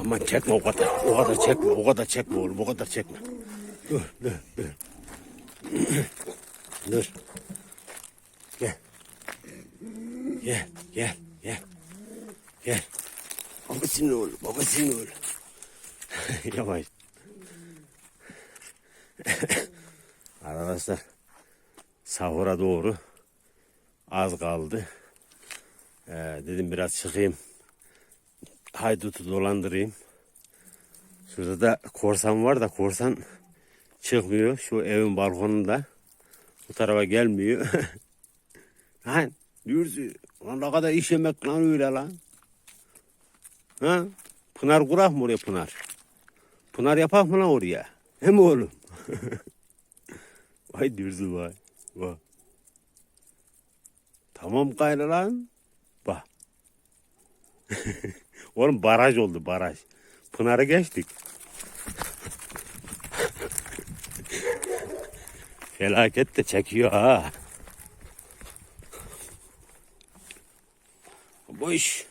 Aman çekme o kadar. O kadar çekme. O kadar çekme oğlum. O kadar çekme. Dur dur dur. dur. Gel. Gel gel gel. Gel. Babasının oğlu. Babasının oğlu. Yavaş. Arkadaşlar sahura doğru az kaldı. Ee, dedim biraz çıkayım. Haydutu dolandırayım. Şurada da korsan var da korsan çıkmıyor. Şu evin balkonunda. Bu tarafa gelmiyor. lan Dürzü. Lan ne kadar iş yemek lan öyle lan. Ha? Pınar kurak mı oraya Pınar? Pınar yapak mı lan oraya? He mi oğlum? vay Dürzü vay. Vay. Tamam gayrı lan. Bak. Oğlum baraj oldu baraj. Pınar'ı geçtik. Felaket de çekiyor ha. Bu iş.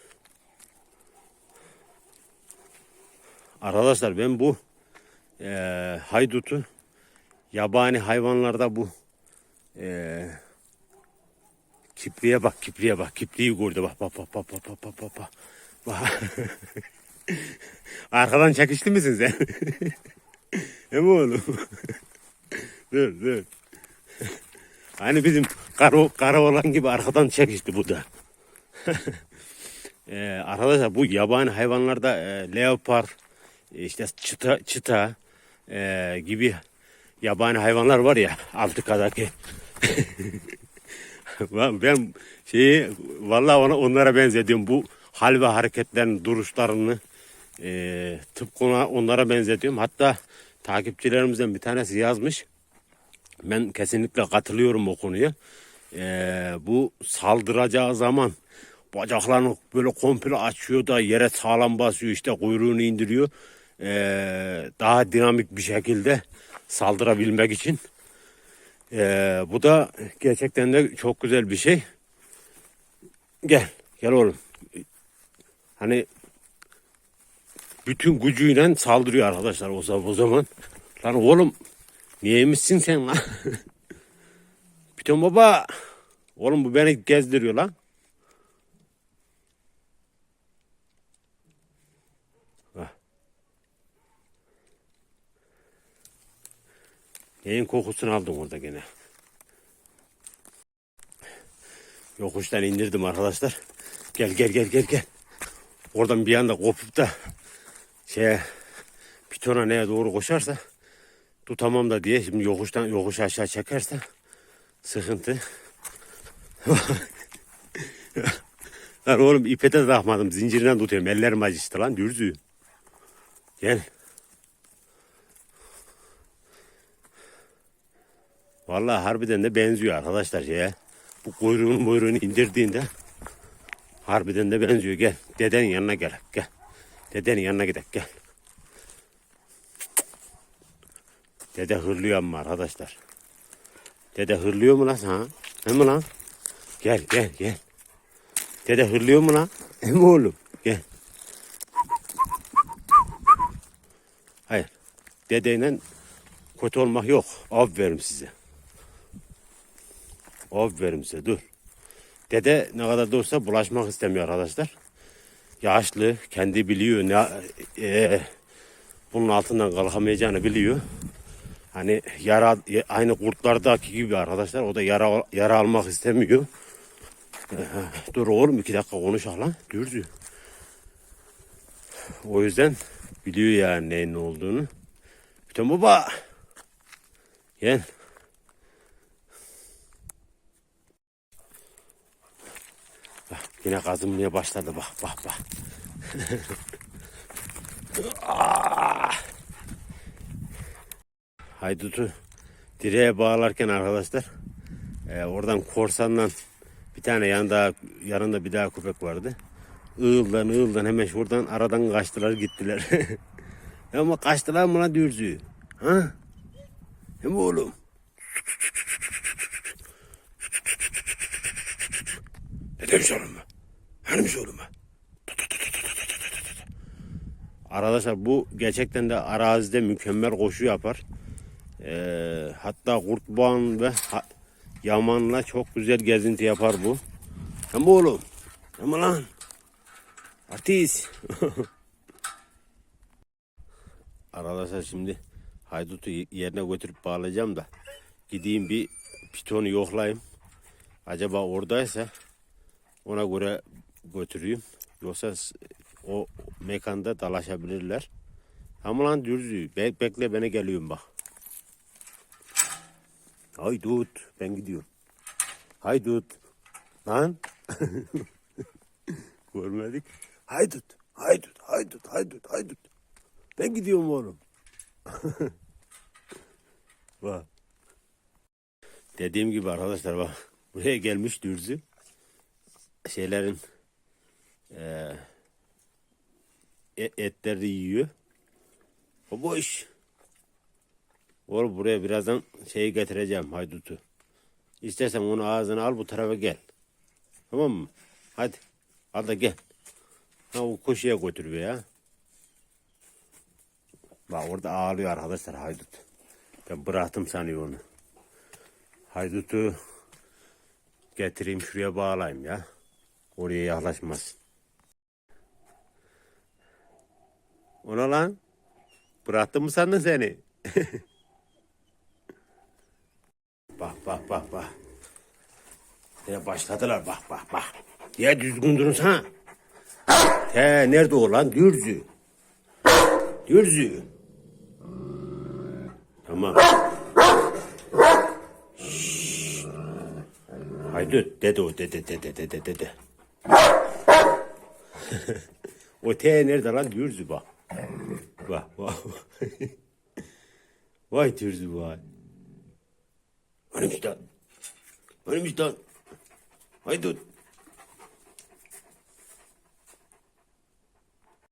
Arkadaşlar ben bu eee haydutu yabani hayvanlarda bu eee kipriye bak kipriye bak kipriyi gördü bak bak bak bak bak bak bak. bak. Arkadan çekişti misin sen? He mi oğlum? dur dur. Hani bizim kara, kara olan gibi arkadan çekişti bu da. Ee, arkadaşlar bu yabani hayvanlarda e, leopar, işte çıta, çıta e, gibi yabani hayvanlar var ya Afrika'daki. Ben- şeyi vallahi ona, onlara benzetiyorum. Bu hal ve hareketlerin duruşlarını e, tıpkı ona, onlara benzetiyorum. Hatta takipçilerimizden bir tanesi yazmış. Ben kesinlikle katılıyorum o konuya. Ee, bu saldıracağı zaman bacaklarını böyle komple açıyor da yere sağlam basıyor işte kuyruğunu indiriyor. Ee, daha dinamik bir şekilde saldırabilmek için. Ee, bu da gerçekten de çok güzel bir şey. Gel, gel oğlum. Hani bütün gücüyle saldırıyor arkadaşlar o zaman. O zaman. Lan oğlum niyeymişsin sen lan? Piton baba. Oğlum bu beni gezdiriyor lan. Neyin kokusunu aldım orada gene. Yokuştan indirdim arkadaşlar. Gel gel gel gel gel. Oradan bir anda kopup da şeye pitona neye doğru koşarsa tutamam da diye şimdi yokuştan yokuş aşağı çekerse sıkıntı. lan oğlum ipe de takmadım zincirinden tutuyorum ellerim acıştı lan dürzü. Gel. Vallahi harbiden de benziyor arkadaşlar şeye. Bu kuyruğunu buyruğunu indirdiğinde harbiden de benziyor. Gel dedenin yanına gel. Gel. Dedenin yanına gidelim gel. Dede hırlıyor ama arkadaşlar. Dede hırlıyor mu lan sana? He mi lan? Gel gel gel. Dede hırlıyor mu lan? He mi oğlum? Gel. Hayır. Dedeyle kötü olmak yok. Aferin size. Aferin size dur. Dede ne kadar da olsa bulaşmak istemiyor arkadaşlar. Yaşlı, kendi biliyor ne e, bunun altından kalkamayacağını biliyor. Hani yara aynı kurtlardaki gibi arkadaşlar. O da yara yara almak istemiyor. Dur oğlum iki dakika konuşalım lan. Dürdü. O yüzden biliyor yani neyin ne olduğunu. Bütün baba. Gel. Bak, yine kazınmaya başladı bak bak bak. Ah! Haydutu direğe bağlarken arkadaşlar e, oradan korsandan bir tane yanında yanında bir daha köpek vardı. Iğıldan ığıldan hemen şuradan aradan kaçtılar gittiler. Ama kaçtılar mı lan dürzü? Ha? Hem oğlum. Ne demiş oğlum? Hani oğlum? Arkadaşlar bu gerçekten de arazide mükemmel koşu yapar. Ee, hatta kurtboğan ve ha- yamanla çok güzel gezinti yapar bu. Hem oğlum. Hem lan. Artist. Arkadaşlar şimdi haydutu yerine götürüp bağlayacağım da gideyim bir pitonu yoklayayım. Acaba oradaysa ona göre götüreyim. Yoksa o mekanda dalaşabilirler. Ama lan dürzü. Bek bekle beni geliyorum bak. Haydut. Ben gidiyorum. Haydut. Lan. Görmedik. Haydut. Haydut. Haydut. Haydut. Haydut. Ben gidiyorum oğlum. bak. Dediğim gibi arkadaşlar bak. Buraya gelmiş dürzü. Şeylerin eee e- etleri yiyor. O boş. Oğlum buraya birazdan şeyi getireceğim haydutu. İstersen onu ağzına al bu tarafa gel. Tamam mı? Hadi. Al da gel. Ha o koşuya götür be ya. Bak orada ağlıyor arkadaşlar haydut. Ben bıraktım sanıyor onu. Haydutu getireyim şuraya bağlayayım ya. Oraya yaklaşmasın. Ona lan. Bıraktım mı sandın seni? bak bak bak bak. Yine başladılar bak bak bak. Ya düzgün durun ha. He nerede o lan? Dürzü. Dürzü. Tamam. Haydut dede o dede dede dede dede. Te nerede lan? Dürzü bak. Bak bak. vay dürzü vay. Önümüzden. Önümüzden. Haydut.